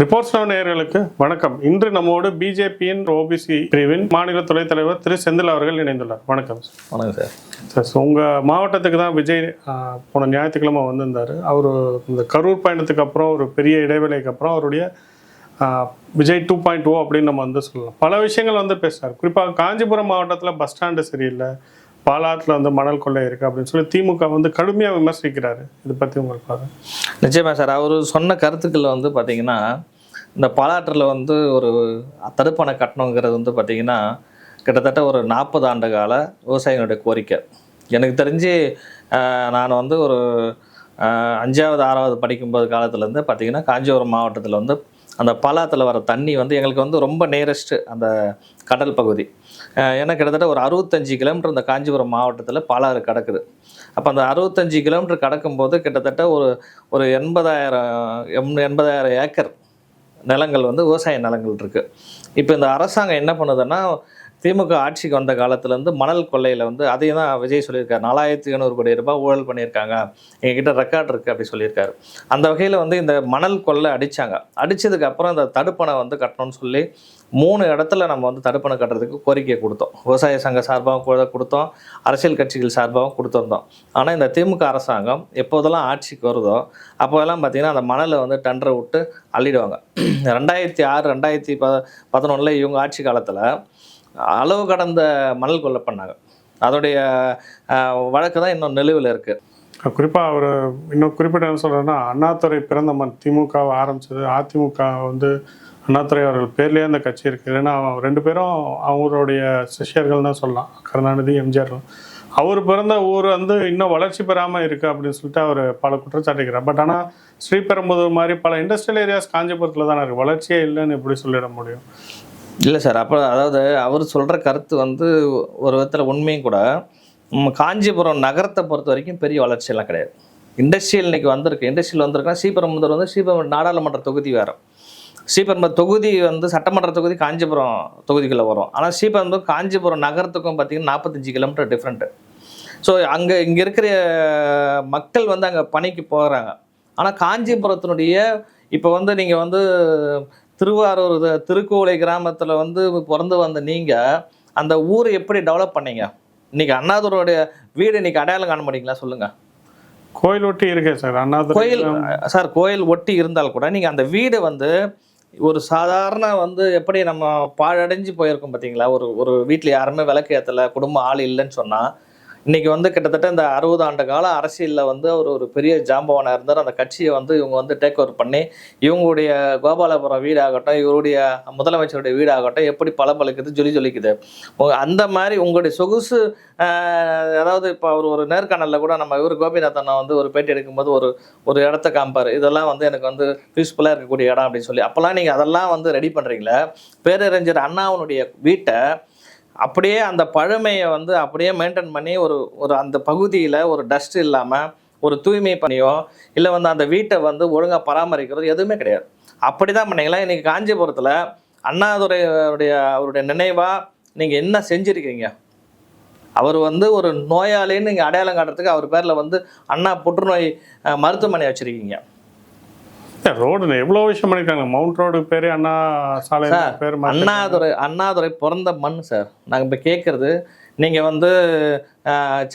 Reports now நேயர்களுக்கு வணக்கம். இன்று நம்மோடு பிஜேபியின் ஓபிசி பிரிவின் மாநில துணைத் தலைவர் திரு செந்தில் அவர்கள் இணைந்துள்ளார். வணக்கம் வணக்கம் சார் சார் ஸோ உங்கள் மாவட்டத்துக்கு தான் விஜய் போன ஞாயிற்றுக்கிழமை வந்திருந்தார். அவர் இந்த கரூர் பயணத்துக்கு அப்புறம் ஒரு பெரிய இடைவேளைக்கு அப்புறம் அவருடைய விஜய் டூ பாயிண்ட் ஓ அப்படின்னு நம்ம வந்து சொல்லலாம். பல விஷயங்கள் வந்து பேசுகிறார் குறிப்பாக காஞ்சிபுரம் மாவட்டத்தில் பஸ் ஸ்டாண்டு சரியில்லை. பாலாற்றில் வந்து மணல் கொள்ளை இருக்குது அப்படின்னு சொல்லி திமுக வந்து கடுமையாக விமர்சிக்கிறாரு. இதை பற்றி உங்களுக்கு பாரு. நிச்சயமா சார் அவர் சொன்ன கருத்துக்கள் வந்து பார்த்தீங்கன்னா இந்த பாலாற்றில் வந்து ஒரு தடுப்பணை கட்டணுங்கிறது வந்து பார்த்தீங்கன்னா கிட்டத்தட்ட ஒரு நாற்பது ஆண்டு கால விவசாயிகளுடைய கோரிக்கை. எனக்கு தெரிஞ்சு நான் வந்து ஒரு அஞ்சாவது ஆறாவது படிக்கும்போது காலத்துலேருந்து பார்த்தீங்கன்னா காஞ்சிபுரம் மாவட்டத்தில் வந்து அந்த பாலாத்தில் வர தண்ணி வந்து எங்களுக்கு வந்து ரொம்ப நியரஸ்ட்டு அந்த கடல் பகுதி. ஏன்னா கிட்டத்தட்ட ஒரு அறுபத்தஞ்சு கிலோமீட்டர் இந்த காஞ்சிபுரம் மாவட்டத்தில் பாலாறு கிடக்குது. அப்போ அந்த அறுபத்தஞ்சு கிலோமீட்டர் கிடக்கும்போது கிட்டத்தட்ட ஒரு ஒரு எண்பதாயிரம் எம் எண்பதாயிரம் ஏக்கர் நிலங்கள் வந்து விவசாய நிலங்கள் இருக்குது இப்போ இந்த அரசாங்கம் என்ன பண்ணுதுன்னா திமுக ஆட்சிக்கு வந்த காலத்துலேருந்து மணல் கொள்ளையில் வந்து அதையும் தான் விஜய் சொல்லியிருக்காரு. நாலாயிரத்தி ஐநூறு கோடி ரூபாய் ஊழல் பண்ணியிருக்காங்க. எங்ககிட்ட ரெக்கார்ட் இருக்குது அப்படி சொல்லியிருக்காரு. அந்த வகையில் வந்து இந்த மணல் கொள்ளை அடித்தாங்க அடித்ததுக்கு அப்புறம் இந்த தடுப்பணை வந்து கட்டணும்னு சொல்லி மூணு இடத்துல நம்ம வந்து தடுப்பணை கட்டுறதுக்கு கோரிக்கை கொடுத்தோம். விவசாய சங்க சார்பாகவும் கூட கொடுத்தோம். அரசியல் கட்சிகள் சார்பாகவும் கொடுத்துருந்தோம். ஆனால் இந்த திமுக அரசாங்கம் எப்போதெல்லாம் ஆட்சிக்கு வருதோ அப்போதெல்லாம் பார்த்திங்கன்னா அந்த மணலை வந்து டண்டரை விட்டு அள்ளிடுவாங்க. ரெண்டாயிரத்தி ஆறு ரெண்டாயிரத்தி ப பதினொன்றில் இவங்க ஆட்சி காலத்தில் அளவு கடந்த மணல் கொள்ளை பண்ணாங்க. அதோடைய வழக்கு தான் இன்னும் நிலுவில் இருக்குது குறிப்பாக அவர் இன்னும் குறிப்பிட்ட என்ன சொல்கிறேன்னா அண்ணாத்துறை பிறந்த மண் திமுகவை ஆரம்பிச்சது அதிமுக வந்து அண்ணாத்துறை அவர்கள் பேர்லேயே அந்த கட்சி இருக்குது ஏன்னா ரெண்டு பேரும் அவங்களுடைய சிஷ்யர்கள் தான் சொல்லலாம். கருணாநிதி எம்ஜிஆர். அவர் பிறந்த ஊர் வந்து இன்னும் வளர்ச்சி பெறாமல் இருக்குது அப்படின்னு சொல்லிட்டு அவர் பல குற்றச்சாட்டுக்கிறார். பட் ஆனால் ஸ்ரீபெரும்புதூர் மாதிரி பல இண்டஸ்ட்ரியல் ஏரியாஸ் காஞ்சிபுரத்தில் தானே இருக்குது வளர்ச்சியே இல்லைன்னு எப்படி சொல்லிட முடியும்? இல்லை சார் அப்போ அதாவது அவர் சொல்கிற கருத்து வந்து ஒரு விதத்தில் உண்மையும் கூட காஞ்சிபுரம் நகரத்தை பொறுத்த வரைக்கும் பெரிய வளர்ச்சியெல்லாம் கிடையாது. இண்டஸ்ட்ரியல் இன்னைக்கு வந்திருக்கு. இண்டஸ்ட்ரியல் வந்திருக்குன்னா ஸ்ரீபெரும்புதூர் வந்து ஸ்ரீபெரும்பு நாடாளுமன்ற தொகுதி வேறு. ஸ்ரீபெரும்பு தொகுதி வந்து சட்டமன்ற தொகுதி காஞ்சிபுரம் தொகுதிக்குள்ளே வரும். ஆனால் ஸ்ரீபெரும்புதூர் காஞ்சிபுரம் நகரத்துக்கும் பார்த்தீங்கன்னா நாற்பத்தஞ்சு கிலோமீட்டர் டிஃப்ரெண்ட்டு ஸோ அங்கே இங்கே இருக்கிற மக்கள் வந்து அங்கே பணிக்கு போகிறாங்க ஆனால் காஞ்சிபுரத்தினுடைய இப்போ வந்து நீங்கள் வந்து திருவாரூர் இது திருக்கோவிலை கிராமத்தில் வந்து பிறந்து வந்த நீங்கள் அந்த ஊர் எப்படி டெவலப் பண்ணீங்க? இன்னைக்கு அண்ணாதுரோடைய வீடு இன்னைக்கு அடையாளம் காண முடியுங்களா? சொல்லுங்கள் கோயில் ஒட்டி இருக்கே சார் அண்ணாதுரை கோயில் சார் கோயில் ஒட்டி இருந்தால் கூட நீங்கள் அந்த வீடு வந்து ஒரு சாதாரண வந்து எப்படி நம்ம பாழடைஞ்சு போயிருக்கோம் பார்த்தீங்களா ஒரு ஒரு வீட்டில் யாருமே விளக்கு ஏற்றலை குடும்பம் ஆள் இல்லைன்னு சொன்னால் இன்னைக்கு வந்து கிட்டத்தட்ட இந்த அறுபது ஆண்டு கால அரசியலில் வந்து அவர் ஒரு பெரிய ஜாம்பவானாக இருந்தார். அந்த கட்சியை வந்து இவங்க வந்து டேக் ஓவர் பண்ணி இவங்களுடைய கோபாலபுரம் வீடாகட்டும் இவருடைய முதலமைச்சருடைய வீடாகட்டும் எப்படி பளபளக்குது ஜொலி ஜொலிக்குது. அந்த மாதிரி உங்களுடைய சொகுசு அதாவது இப்போ அவர் ஒரு நேர்காணலில் கூட நம்ம இவர் கோபிநாதனை வந்து ஒரு பேட்டி எடுக்கும்போது ஒரு ஒரு இடத்த காமிப்பார். இதெல்லாம் வந்து எனக்கு வந்து யூஸ்ஃபுல்லாக இருக்கக்கூடிய இடம் அப்படின்னு சொல்லி. அப்போல்லாம் நீங்கள் அதெல்லாம் வந்து ரெடி பண்ணுறீங்களே பேரறிஞர் அண்ணாவனுடைய வீட்டை அப்படியே அந்த பழமையை வந்து அப்படியே மெயின்டைன் பண்ணி ஒரு ஒரு அந்த பகுதியில் ஒரு டஸ்ட் இல்லாமல் ஒரு தூய்மை பண்ணியோ இல்லை வந்து அந்த வீட்டை வந்து ஒழுங்காக பராமரிக்கிறது எதுவுமே கிடையாது. அப்படி தான் பண்ணீங்களா? இன்றைக்கி காஞ்சிபுரத்தில் அண்ணாதுரையுடைய அவருடைய நினைவாக நீங்கள் என்ன செஞ்சுருக்கீங்க? அவர் வந்து ஒரு நோயாளின்னு நீங்கள் அடையாளம் காட்டுறதுக்கு அவர் பேரில் வந்து அண்ணா புற்றுநோய் மருத்துவமனை வச்சுருக்கீங்க. ரோடு எவ்வளோ விஷயம் பண்ணிருக்காங்க? மவுண்ட் ரோடு பேரு அண்ணா சாலை பேர் அண்ணாதுரை அண்ணாதுரை பிறந்த மண் சார். நாங்கள் இப்போ கேட்குறது நீங்கள் வந்து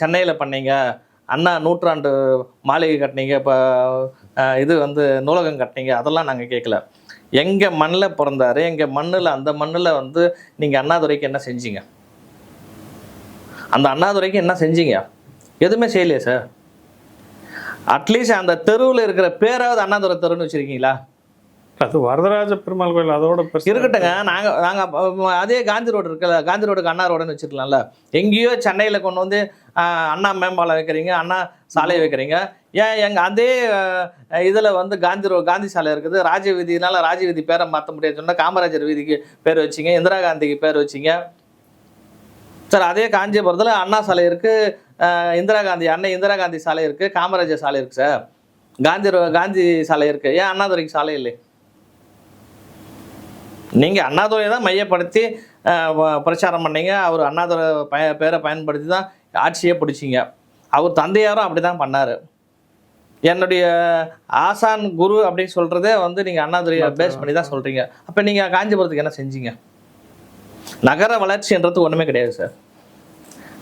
சென்னையில் பண்ணீங்க அண்ணா நூற்றாண்டு மாளிகை கட்டினீங்க இப்போ இது வந்து நூலகம் கட்டினீங்க அதெல்லாம் நாங்கள் கேட்கல எங்கள் மண்ணில் பிறந்தாரு எங்கள் மண்ணில் அந்த மண்ணில் வந்து நீங்கள் அண்ணாதுரைக்கு என்ன செஞ்சீங்க? அந்த அண்ணாதுரைக்கு என்ன செஞ்சீங்க? எதுவுமே செய்யலையே சார்? அட்லீஸ்ட் அந்த தெருவில் இருக்கிற பேராவது அண்ணாதுரை தெருன்னு வச்சுருக்கீங்களா? அது வரதராஜ பெருமாள் கோயில் அதோட இருக்கட்டுங்க நாங்க நாங்க அப்ப- அதே காந்தி ரோடு இருக்குல்ல காந்தி ரோடுக்கு அண்ணா ரோடுன்னு வச்சுக்கலாம்ல எங்கேயோ சென்னையில கொண்டு வந்து அண்ணா மேம்பாலம் வைக்கிறீங்க அண்ணா சாலை வைக்கிறீங்க. ஏன் எங்க அதே இதுல வந்து காந்தி ரோ காந்தி சாலை இருக்குது. ராஜ வீதினால ராஜ வீதி பேரை மாற்ற முடியாது சொன்னா காமராஜர் வீதிக்கு பேர் வச்சீங்க இந்திரா காந்திக்கு பேர் வச்சீங்க. சார் அதே காஞ்சிபுரத்தில் அண்ணா சாலை இருக்கு. ஆஹ், இந்திரா காந்தி அன்னை இந்திரா காந்தி சாலை இருக்கு காமராஜர் சாலை இருக்கு சார். காந்தி காந்தி சாலை இருக்கு. ஏன் அண்ணாதுரைக்கு சாலை இல்லை நீங்கள் அண்ணாதுரையை தான் மையப்படுத்தி பிரச்சாரம் பண்ணீங்க. அவர் அண்ணாதுரை பய பேரை பயன்படுத்தி தான் ஆட்சியே பிடிச்சிங்க. அவர் தந்தையாரும் அப்படி தான் பண்ணார். என்னுடைய ஆசான் குரு அப்படின்னு சொல்றதே வந்து நீங்க அண்ணாதுரையை பேஸ் பண்ணி தான் சொல்றீங்க. அப்ப நீங்க காஞ்சிபுரத்துக்கு என்ன செஞ்சீங்க? நகர வளர்ச்சின்றது ஒண்ணுமே கிடையாது சார்.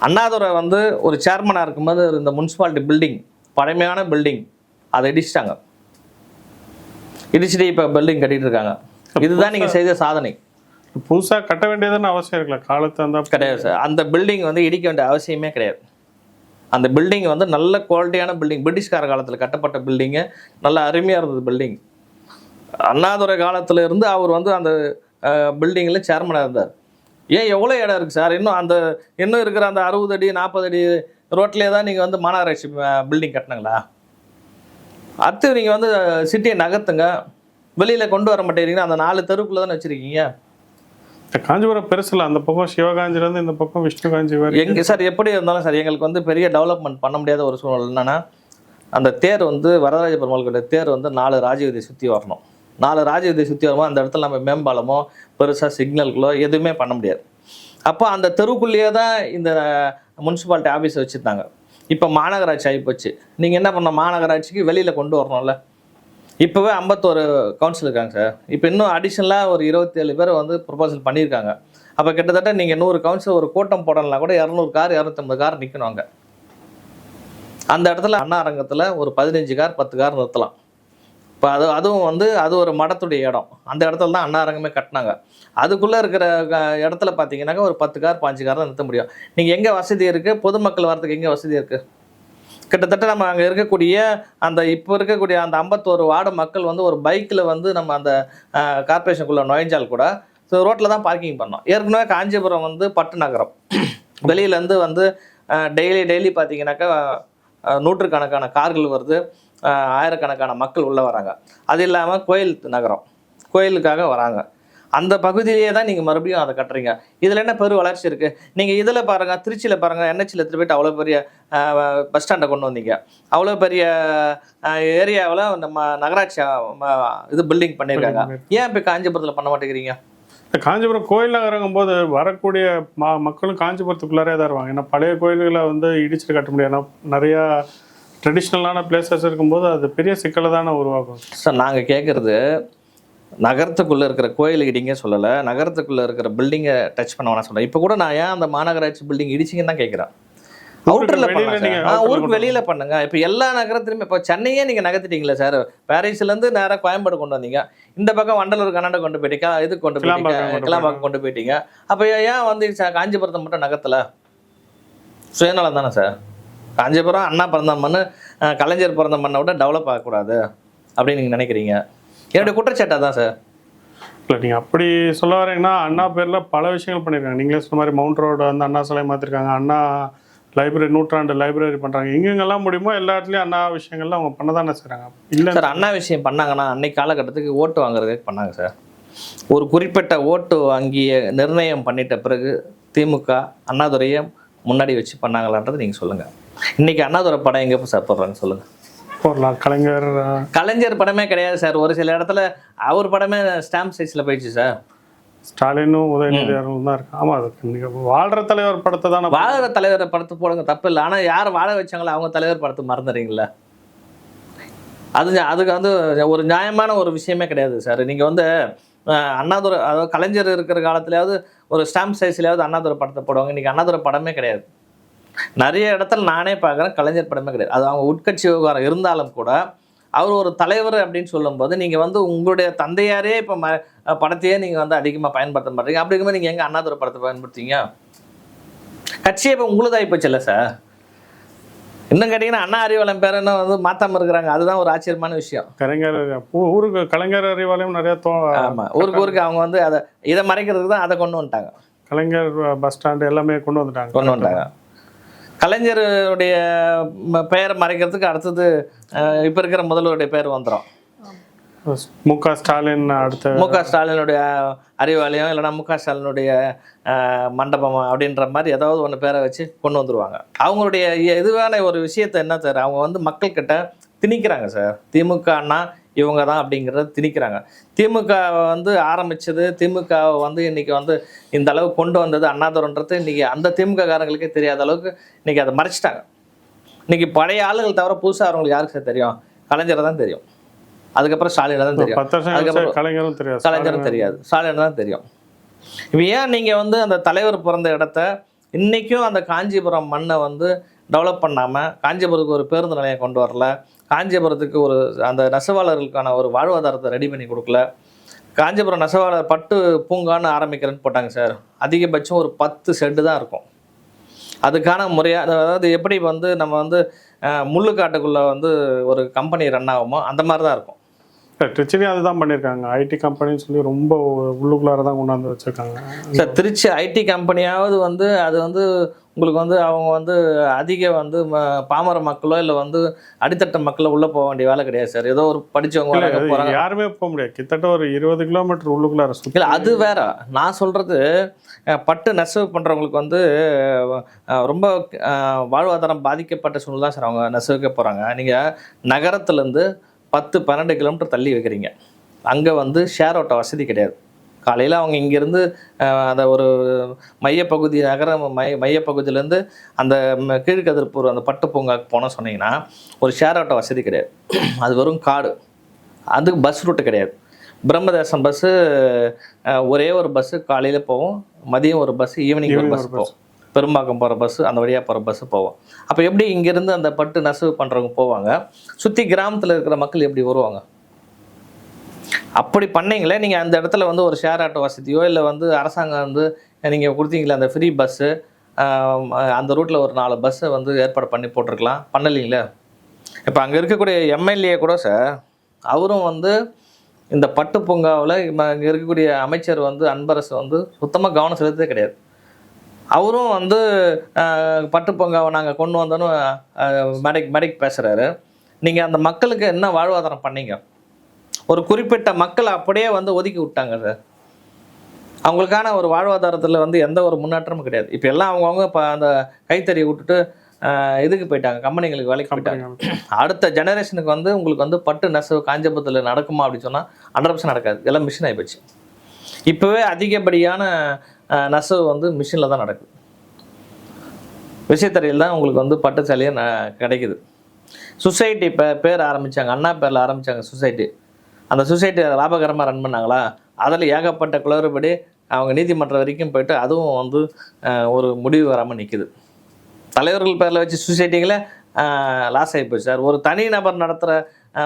அண்ணாதுரை வந்து ஒரு சேர்மனா இருக்கும்போது இந்த முனிசிபாலிட்டி பில்டிங் பழமையான பில்டிங் அதை இடிச்சிட்டாங்க. இடிச்சுட்டு இப்போ பில்டிங் கட்டிட்டு இருக்காங்க. இதுதான் நீங்க செய்த சாதனை. புதுசா கட்ட வேண்டியதுன்னு அவசியம் இருக்குல்ல காலத்து அந்த கிடையாது சார். அந்த பில்டிங் வந்து இடிக்க வேண்டிய அவசியமே கிடையாது. அந்த பில்டிங் வந்து நல்ல குவாலிட்டியான பில்டிங் பிரிட்டிஷ்கார காலத்தில் கட்டப்பட்ட பில்டிங்கு நல்ல அருமையாக இருந்தது பில்டிங் அண்ணாதுரை காலத்துல இருந்து அவர் வந்து அந்த பில்டிங்கில் சேர்மனாக இருந்தார். ஏன் எவ்வளோ இடம் இருக்குது சார்? இன்னும் அந்த இன்னும் இருக்கிற அந்த அறுபது அடி நாற்பது அடி ரோட்லேயே தான் நீங்கள் வந்து மாநகராட்சி பில்டிங் கட்டினங்களா அடுத்து நீங்கள் வந்து சிட்டியை நகர்த்துங்க. வெளியில் கொண்டு வர மாட்டேங்கிறீங்கன்னா அந்த நாலு தெருக்குள்ளே தானே வச்சுருக்கீங்க. காஞ்சிபுரம் பெருசுல அந்த பக்கம் சிவகாஞ்சில இருந்து இந்த பக்கம் விஷ்ணு காஞ்சி எங்க சார் எப்படி இருந்தாலும் சார் எங்களுக்கு வந்து பெரிய டெவலப்மெண்ட் பண்ண முடியாத ஒரு சூழ்நிலை என்னன்னா அந்த தேர் வந்து வரதராஜ பெருமாளுடைய தேர் வந்து நாலு ராஜவீதியை சுற்றி வரணும். நாலு ராஜவீதியை சுற்றி வருமோ அந்த இடத்துல நம்ம மேம்பாலமோ பெருசாக சிக்னல்களோ எதுவுமே பண்ண முடியாது. அப்போ அந்த தெருவுக்குள்ளேயே தான் இந்த முனிசிபாலிட்டி ஆஃபீஸ் வச்சுருந்தாங்க. இப்போ மாநகராட்சி ஆகிப்போச்சு நீங்கள் என்ன பண்ண மாநகராட்சிக்கு வெளியில் கொண்டு வரணும்ல. இப்போவே ஐம்பத்தோரு கவுன்சில் இருக்காங்க சார். இப்போ இன்னும் அடிஷ்னலாக ஒரு இருபத்தேழு பேர் வந்து ப்ரொபோசல் பண்ணியிருக்காங்க. அப்போ கிட்டத்தட்ட நீங்கள் நூறு கவுன்சில் ஒரு கூட்டம் போடலாம் கூட இரநூறு கார் இரநூத்தம்பது கார் நிற்கணும் அங்கே. அந்த இடத்துல அண்ணா அரங்கத்தில் ஒரு பதினஞ்சு கார் பத்து கார் நிறுத்தலாம். இப்போ அது அதுவும் வந்து அது ஒரு மடத்துடைய இடம். அந்த இடத்துல தான் அன்னாரங்கமே கட்டினாங்க. அதுக்குள்ளே இருக்கிற க- இடத்துல பார்த்தீங்கன்னாக்க ஒரு பத்து கார் பாஞ்சு கார் தான் நிறுத்த முடியும். நீங்கள் எங்கே வசதி இருக்குது பொதுமக்கள் வரதுக்கு எங்கே வசதி இருக்குது கிட்டத்தட்ட நம்ம அங்கே இருக்கக்கூடிய அந்த இப்போ இருக்கக்கூடிய அந்த ஐம்பத்தோரு வார்டு மக்கள் வந்து ஒரு பைக்கில் வந்து நம்ம அந்த கார்பரேஷனுக்குள்ளே நுழைஞ்சால் கூட ஸோ ரோட்டில் தான் பார்க்கிங் பண்ணோம். ஏற்கனவே காஞ்சிபுரம் வந்து பட்டு நகரம். வெளியிலேருந்து வந்து டெய்லி டெய்லி பார்த்தீங்கன்னாக்கா நூற்றுக்கணக்கான கார்கள் வருது. ஆயிரக்கணக்கான மக்கள் உள்ளே வராங்க. அது இல்லாமல் கோயில் நகரம் கோயிலுக்காக வராங்க. அந்த பகுதியிலேயே தான் நீங்கள் மறுபடியும் அதை கட்டுறீங்க. இதில் என்ன பெரு வளர்ச்சி இருக்குது நீங்கள் இதில் பாருங்கள் திருச்சியில் பாருங்கள் என்ஹெச்சில் எடுத்துகிட்டு போயிட்டு அவ்வளோ பெரிய பஸ் ஸ்டாண்டை கொண்டு வந்தீங்க. அவ்வளோ பெரிய ஏரியாவில் நம்ம நகராட்சி இது பில்டிங் பண்ணியிருக்காங்க ஏன் இப்போ காஞ்சிபுரத்தில் பண்ண மாட்டேங்கிறீங்க? காஞ்சிபுரம் கோயில் நகரங்கும் போது வரக்கூடிய மக்களும் காஞ்சிபுரத்துக்குள்ளாரே தான் இருவாங்க ஏன்னா பழைய கோயில்களை வந்து இடிச்சுட்டு கட்ட முடியாது. நிறையா ட்ரெடிஷ்னலான பிளேசஸ் இருக்கும்போது அது பெரிய சிக்கலை தானே உருவாக்கும். சார் நாங்கள் கேட்குறது நகரத்துக்குள்ளே இருக்கிற கோயில் இடிங்க சொல்லலை நகரத்துக்குள்ளே இருக்கிற பில்டிங்கை டச் பண்ண வேணாம் சொல்கிறேன் இப்போ கூட நான் ஏன் அந்த மாநகராட்சி பில்டிங் இடிச்சிங்கன்னு தான் கேட்குறேன் அவுட்டரில் பண்ணுங்க ஊருக்கு வெளியில் பண்ணுங்க. இப்போ எல்லா நகரத்துலையுமே இப்போ சென்னையே நீங்கள் நகர்த்திட்டீங்களே சார் பாரிஸ்லேருந்து நேராக கோயம்பேடு கொண்டு வந்தீங்க. இந்த பக்கம் வண்டலூர் கன்னடம் கொண்டு போயிட்டீங்க. இது கொண்டு போயிட்டீங்க. கிளாம்பாக்கம் கொண்டு போயிட்டீங்க. அப்போ ஏன் வந்து காஞ்சிபுரத்தை மட்டும் நகர்த்தலை? சுயநலம் தானே சார் காஞ்சிபுரம் அண்ணா பிறந்த மண் கலைஞர் பிறந்த மண்ணை விட டெவலப் ஆகக்கூடாது அப்படின்னு நீங்கள் நினைக்கிறீங்க? என்னுடைய குற்றச்சாட்டா தான் சார் இல்லை நீங்கள் அப்படி சொல்ல வரீங்கன்னா அண்ணா பேரில் பல விஷயங்கள் பண்ணியிருக்காங்க நீங்களே சொன்ன மாதிரி மவுண்ட் ரோடு வந்து அண்ணா சிலை மாற்றிருக்காங்க அண்ணா லைப்ரரி நூற்றாண்டு லைப்ரரி பண்ணுறாங்க எங்கெங்கெல்லாம் முடியுமோ எல்லா இடத்துலையும் அண்ணா விஷயங்கள்லாம் அவங்க பண்ண தானே செய்கிறாங்க இல்லை சார் அண்ணா விஷயம் பண்ணாங்கன்னா அன்னைக்கு காலகட்டத்துக்கு ஓட்டு வாங்குறதுக்கு பண்ணாங்க சார் ஒரு குறிப்பிட்ட ஓட்டு வங்கிய நிர்ணயம் பண்ணிட்ட பிறகு திமுக அண்ணாதுரையை முன்னாடி வச்சு பண்ணாங்களான்றது நீங்கள் சொல்லுங்கள் இன்னைக்கு அண்ணாதுரை படம் எங்கே சார் போடுறாங்க சொல்லுங்கள் போடலாம். கலைஞர் கலைஞர் படமே கிடையாது சார் ஒரு சில இடத்துல அவர் படமே ஸ்டாம்ப் சைஸில் போயிடுச்சு சார் ஸ்டாலினும் உதயநிதி அவர்களும் தான் இருக்கு ஆமாம் அதுக்கு வாழ்கிற தலைவர் படத்தை தானே வாழற தலைவரை படத்தை போடுங்க. தப்பு இல்லை. ஆனால் யார் வாழ வச்சாங்களோ அவங்க தலைவர் படத்தை மறந்துடுறீங்களா அது அதுக்கு வந்து ஒரு நியாயமான ஒரு விஷயமே கிடையாது சார் நீங்கள் வந்து அண்ணாதுரை அதாவது கலைஞர் இருக்கிற காலத்துலயாவது ஒரு ஸ்டாம்ப் சைஸ்லயாவது அண்ணாதுரை படத்தை போடுவாங்க. இன்னைக்கு அண்ணாதுரை படமே கிடையாது. நிறைய இடத்துல நானே பார்க்குறேன் கலைஞர் படமே கிடையாது. அது அவங்க உட்கட்சி விவகாரம் இருந்தாலும் கூட அவர் ஒரு தலைவர் அப்படின்னு சொல்லும்போது நீங்கள் வந்து உங்களுடைய தந்தையாரே இப்போ ம படத்தையே நீங்கள் வந்து அதிகமாக பயன்படுத்த மாட்டீங்க. அப்படி இருக்கும்போது நீங்கள் எங்கே அண்ணாதுரை படத்தை பயன்படுத்தீங்க கட்சியே இப்போ உங்களுதாகி போச்சுல்ல சார் இன்னும் கேட்டிங்கன்னா அண்ணா அறிவாளன் பேர் என்ன வந்து மாத்தாம இருக்கிறாங்க. அதுதான் ஒரு ஆச்சரியமான விஷயம். கலைஞர் ஊருக்கு கலைஞர் அறிவாலயம் நிறைய தோ ஆமாம் ஊருக்கு ஊருக்கு அவங்க வந்து அதை இதை மறைக்கிறதுக்கு தான் அதை கொண்டு வந்துட்டாங்க. கலைஞர் பஸ் ஸ்டாண்டு எல்லாமே கொண்டு வந்துட்டாங்க. கொண்டு வந்துட்டாங்க. கலைஞருடைய பெயரை மறைக்கிறதுக்கு அடுத்தது இப்ப இருக்கிற முதல்வருடைய பேர் வந்துடும் மு க ஸ்டாலின் அடுத்த மு க ஸ்டாலினுடைய அறிவாலயம் இல்லைன்னா மு க ஸ்டாலினுடைய மண்டபம் அப்படின்ற மாதிரி ஏதாவது ஒன்று பேரை வச்சு கொண்டு வந்துருவாங்க. அவங்களுடைய இதுவான ஒரு விஷயத்தை என்ன சார்? அவங்க வந்து மக்கள்கிட்ட திணிக்கிறாங்க சார். திமுக அண்ணா இவங்க தான் அப்படிங்கிறத திணிக்கிறாங்க. திமுக வந்து ஆரம்பிச்சது திமுக வந்து இன்னைக்கு வந்து இந்த அளவுக்கு கொண்டு வந்தது அண்ணாதுரன்றது இன்னைக்கு அந்த திமுக காரங்களுக்கே தெரியாத அளவுக்கு இன்னைக்கு அதை மறைச்சிட்டாங்க. இன்னைக்கு பழைய ஆளுகள் தவிர புதுசாக அவங்களுக்கு யாருக்கு சார் தெரியும்? கலைஞரை தான் தெரியும். அதுக்கப்புறம் ஸ்டாலினை தான் தெரியும். அதுக்கப்புறம் கலைஞரும் தெரியாது. கலைஞரும் தெரியாது. ஸ்டாலின் தான் தெரியும். இப்போ ஏன் நீங்கள் வந்து அந்த தலைவர் பிறந்த இடத்த இன்றைக்கும் அந்த காஞ்சிபுரம் மண்ணை வந்து டெவலப் பண்ணாமல் காஞ்சிபுரத்துக்கு ஒரு பேருந்து நிலையம் கொண்டு வரல காஞ்சிபுரத்துக்கு ஒரு அந்த நெசவாளர்களுக்கான ஒரு வாழ்வாதாரத்தை ரெடி பண்ணி கொடுக்கல. காஞ்சிபுரம் நெசவாளர் பட்டு பூங்கான்னு ஆரம்பிக்கிறேன்னு போட்டாங்க சார். அதிகபட்சம் ஒரு பத்து செட்டு தான் இருக்கும். அதுக்கான முறையாக அதாவது எப்படி வந்து நம்ம வந்து முள்ளு முள்ளுக்காட்டுக்குள்ளே வந்து ஒரு கம்பெனி ரன் ஆகுமோ அந்த மாதிரி தான் இருக்கும். ட்ரிச்சிலையும் அதுதான் பண்ணியிருக்காங்க ஐடி கம்பெனின்னு சொல்லி ரொம்ப உள்ளுக்குள்ளார தான் கொண்டாந்து வச்சிருக்காங்க. சார் திருச்சி ஐடி கம்பெனியாவது வந்து அது வந்து உங்களுக்கு வந்து அவங்க வந்து அதிக வந்து பாமர மக்களோ இல்லை வந்து அடித்தட்ட மக்களோ உள்ளே போக வேண்டிய வேலை கிடையாது சார். ஏதோ ஒரு அது போகிறாங்க யாருமே போக முடியாது. கிட்டத்தட்ட ஒரு இருபது கிலோமீட்டர் உள்ளுக்குள்ளார இல்லை அது வேற. நான் சொல்கிறது பட்டு நெசவு பண்ணுறவங்களுக்கு வந்து ரொம்ப வாழ்வாதாரம் பாதிக்கப்பட்ட சூழ்நிலை தான் சார் அவங்க நெசவுக்கே போகிறாங்க நீங்கள் நகரத்துலேருந்து பத்து பன்னெண்டு கிலோமீட்டர் தள்ளி வைக்கிறீங்க. அங்கே வந்து ஷேர் ஆட்டோ வசதி கிடையாது. காலையில் அவங்க இங்கேருந்து அந்த ஒரு மையப்பகுதி நகர மைய மையப்பகுதியிலேருந்து அந்த கீழ்கதிர்பூர் அந்த பட்டு பூங்காக்கு போனோம் சொன்னீங்கன்னா ஒரு ஷேர் ஆட்டோ வசதி கிடையாது. அது வெறும் காடு. அதுக்கு பஸ் ரூட்டு கிடையாது. பிரம்மதேசம் பஸ்ஸு ஒரே ஒரு பஸ்ஸு காலையில் போகும் மதியம் ஒரு பஸ் ஈவினிங் ஒரு பஸ். போகும் பெரும்பாக்கம் போகிற பஸ்ஸு அந்த வழியாக போகிற பஸ்ஸு போவோம். அப்போ எப்படி இங்கேருந்து அந்த பட்டு நெசவு பண்ணுறவங்க போவாங்க? சுற்றி கிராமத்தில் இருக்கிற மக்கள் எப்படி வருவாங்க? அப்படி பண்ணீங்களே நீங்கள் அந்த இடத்துல வந்து ஒரு ஷேர் ஆட்டோ வசதியோ இல்லை வந்து அரசாங்கம் வந்து நீங்கள் கொடுத்தீங்களே அந்த ஃப்ரீ பஸ்ஸு அந்த ரூட்டில் ஒரு நாலு பஸ்ஸை வந்து ஏற்பாடு பண்ணி போட்டிருக்கலாம். பண்ணலீங்களே? இப்போ அங்கே இருக்கக்கூடிய எம்எல்ஏ கூட சார் அவரும் வந்து இந்த பட்டு பூங்காவில் இங்கே இருக்கக்கூடிய அமைச்சர் வந்து அன்பரசு வந்து சுத்தமாக கவனம் செலுத்ததே கிடையாது. அவரும் வந்து அஹ், பட்டு பூங்காவை நாங்கள் கொண்டு வந்தோன்னு மெடிக் மெடிக் பேசுகிறாரு நீங்கள் அந்த மக்களுக்கு என்ன வாழ்வாதாரம் பண்ணீங்க? ஒரு குறிப்பிட்ட மக்களை அப்படியே வந்து ஒதுக்கி விட்டாங்க சார். அவங்களுக்கான ஒரு வாழ்வாதாரத்தில் வந்து எந்த ஒரு முன்னேற்றமும் கிடையாது. இப்போ எல்லாம் அவங்கவுங்க இப்போ அந்த கைத்தறியை விட்டுட்டு இதுக்கு போயிட்டாங்க. கம்பெனிகளுக்கு வேலைக்கு போயிட்டாங்க. அடுத்த ஜெனரேஷனுக்கு வந்து உங்களுக்கு வந்து பட்டு நெசவு காஞ்சபுரத்தில் நடக்குமா அப்படின்னு சொன்னால் ஹண்ட்ரட் பர்சன்ட் நடக்காது. எல்லாம் மிஷின் ஆகிப்போச்சு இப்போவே அதிகப்படியான நெசவு வந்து மிஷினில் தான் நடக்குது. விசைத்தறியில் தான் உங்களுக்கு வந்து பட்டு சேலையே ந- கிடைக்குது. சொசைட்டி பே பேர் ஆரம்பித்தாங்க அண்ணா பேரில் ஆரம்பித்தாங்க சொசைட்டி அந்த சொசைட்டி லாபகரமாக ரன் பண்ணாங்களா? அதில் ஏகப்பட்ட குளறுபடி அவங்க நீதிமன்றம் வரைக்கும் போயிட்டு அதுவும் வந்து ஒரு முடிவு வராமல் நிற்குது தலைவர்கள் பேரில் வச்சு சொசைட்டிங்களே லாஸ் ஆகிப்போச்சு சார் ஒரு தனி நபர் நடத்துகிற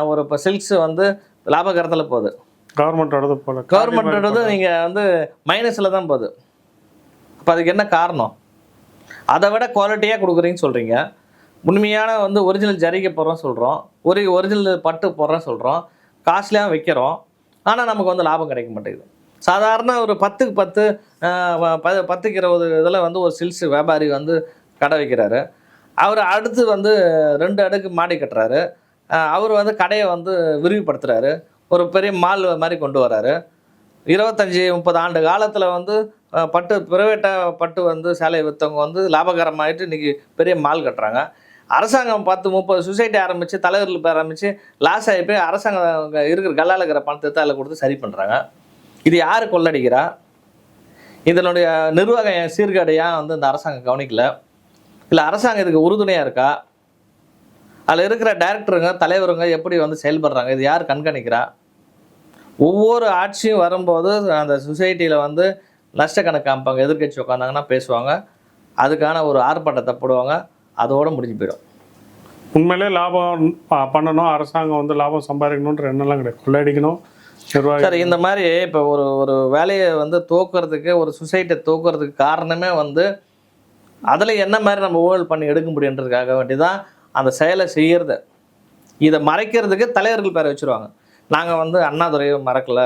ஒரு இப்போ சில்க்ஸ் வந்து லாபகரத்தில் போகுது. கவர்மெண்டோடது போல கவர்மெண்ட்டோடது நீங்கள் வந்து மைனஸில் தான் போகுது. அப்போ அதுக்கு என்ன காரணம்? அதை விட குவாலிட்டியாக கொடுக்குறீங்கன்னு சொல்கிறீங்க உண்மையான வந்து ஒரிஜினல் ஜரிகை போடுறோம் சொல்கிறோம் ஒரு ஒரிஜினல் பட்டு போடுறோம் சொல்கிறோம் காஸ்ட்லியாக விற்கிறோம் ஆனால் நமக்கு வந்து லாபம் கிடைக்க மாட்டேங்குது. சாதாரண ஒரு பத்துக்கு பத்து ப- பத்துக்கு இருபது இதில் வந்து ஒரு சில்ஸ் வியாபாரி வந்து கடை வைக்கிறாரு. அவர் அடுத்து வந்து ரெண்டு அடுக்கு மாடி கட்டுறாரு. அவர் வந்து கடையை வந்து விரிவுபடுத்துகிறாரு ஒரு பெரிய மால் மாதிரி கொண்டு வராரு. இருபத்தஞ்சி முப்பது ஆண்டு காலத்தில் வந்து பட்டு பிரைவேட்டாக பட்டு வந்து சேலை விற்றவங்க வந்து லாபகரமாகிட்டு இன்றைக்கி பெரிய மால் கட்டுறாங்க. அரசாங்கம் பத்து முப்பது சொசைட்டி ஆரம்பித்து தலைவர்கள் பேர் ஆரம்பித்து லாஸ் ஆகி போய் அரசாங்கம் இருக்கிற கல்லால் இருக்கிற பணத்தை அதில் கொடுத்து சரி பண்ணுறாங்க இது யார் கொள்ளடிக்கிறா? இதனுடைய நிர்வாகம் ஏன் சீர்கேடையாக வந்து இந்த அரசாங்கம் கவனிக்கல? இல்லை அரசாங்கம் இதுக்கு உறுதுணையாக இருக்கா? அதில் இருக்கிற டைரக்டருங்க தலைவருங்க எப்படி வந்து செயல்படுறாங்க? இது யார் கண்காணிக்கிறா? ஒவ்வொரு ஆட்சியும் வரும்போது அந்த சொசைட்டியில் வந்து நஷ்ட கணக்கு காமிப்பாங்க எதிர்க்கட்சி உட்காந்தாங்கன்னா பேசுவாங்க. அதுக்கான ஒரு ஆர்ப்பாட்டத்தை போடுவாங்க. அதோட முடிஞ்சு போயிடும். உண்மையிலே லாபம் பண்ணணும். அரசாங்கம் வந்து லாபம் சம்பாதிக்கணுன்ற எண்ணம்லாம் கிடையாது. கொள்ளையடிக்கணும். சார் இந்த மாதிரி இப்போ ஒரு ஒரு வேலையை வந்து தோக்குறதுக்கு ஒரு சொசைட்டியை தோக்குறதுக்கு காரணமே வந்து அதில் என்ன மாதிரி நம்ம ஊழல் பண்ணி எடுக்க முடியுன்றதுக்காக வேண்டி தான் அந்த செயலை செய்யறது. இதை மறைக்கிறதுக்கு தலைவர்கள் பேரை வச்சுருவாங்க. நாங்கள் வந்து அண்ணாதுரையை மறக்கல.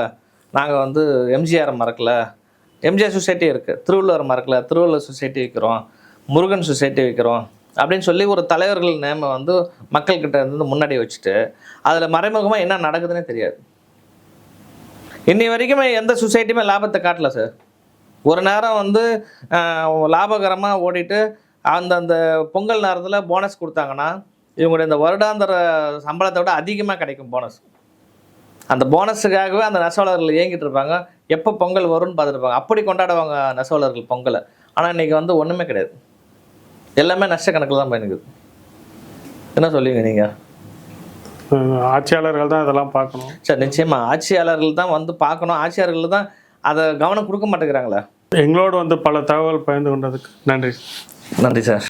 நாங்கள் வந்து எம்ஜிஆரை மறக்கல. எம்ஜிஆர் சொசைட்டி இருக்குது திருவள்ளுவர் மறக்கல திருவள்ளுவர் சொசைட்டி வைக்கிறோம். முருகன் சொசைட்டி வைக்கிறோம். அப்படின்னு சொல்லி ஒரு தலைவர்கள் நேம வந்து மக்கள்கிட்ட இருந்து முன்னாடி வச்சுட்டு அதில் மறைமுகமாக என்ன நடக்குதுன்னே தெரியாது. இன்னி வரைக்குமே எந்த சொசைட்டியுமே லாபத்தை காட்டல சார் ஒரு நேரம் வந்து லாபகரமாக ஓடிட்டு அந்தந்த பொங்கல் நேரத்தில் போனஸ் கொடுத்தாங்கன்னா இவங்களுடைய இந்த வருடாந்திர சம்பளத்தை விட அதிகமாக கிடைக்கும் போனஸ் அந்த போனஸுக்காகவே அந்த நெசவாளர்கள் இயங்கிட்டு இருப்பாங்க எப்போ பொங்கல் வரும்னு பார்த்துருப்பாங்க. அப்படி கொண்டாடுவாங்க நெசவாளர்கள் பொங்கலை. ஆனால் இன்னைக்கு வந்து ஒன்றுமே கிடையாது. எல்லாமே நஷ்ட கணக்கில் தான் பயணிக்குது என்ன சொல்லுவீங்க நீங்கள் ஆட்சியாளர்கள் தான் இதெல்லாம் பார்க்கணும். சார் நிச்சயமா. ஆட்சியாளர்கள் தான் வந்து பார்க்கணும். ஆட்சியாளர்கள் தான் அதை கவனம் கொடுக்க மாட்டேங்கிறாங்களே. எங்களோடு வந்து பல தகவல் பகிர்ந்து கொண்டதுக்கு நன்றி. நன்றி சார்.